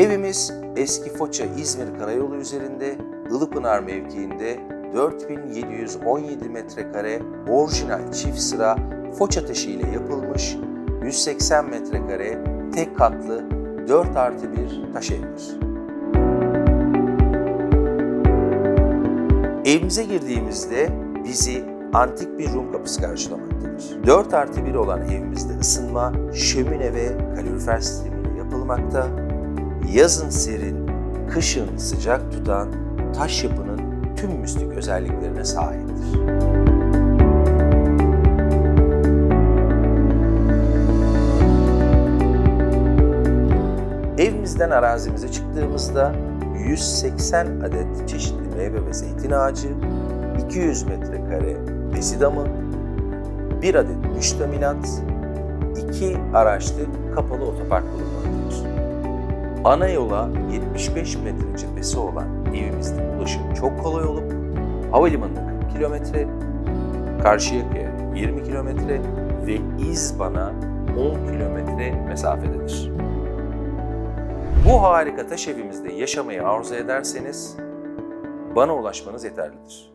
Evimiz eski Foça İzmir Karayolu üzerinde Ilıpınar mevkiinde 4717 metrekare orijinal çift sıra Foça taşı ile yapılmış 180 metrekare tek katlı 4 artı 1 taş evdir. Evimize girdiğimizde bizi antik bir Rum kapısı karşılamaktadır. 4 artı 1 olan evimizde ısınma, şömine ve kalorifer sistemiyle yapılmakta. Yazın serin, kışın sıcak tutan taş yapının tüm mistik özelliklerine sahiptir. Evimizden arazimize çıktığımızda 180 adet çeşitli meyve ve zeytin ağacı, 200 metrekare besi damı, 1 adet müştemilat, 2 araçlı kapalı otopark bulunmaktadır. Ana yola 75 metre cephesi olan evimizde ulaşım çok kolay olup havalimanına 40 kilometre, Karşıyaka'ya 20 kilometre ve İzban'a 10 kilometre mesafededir. Bu harika taş evimizde yaşamayı arzu ederseniz bana ulaşmanız yeterlidir.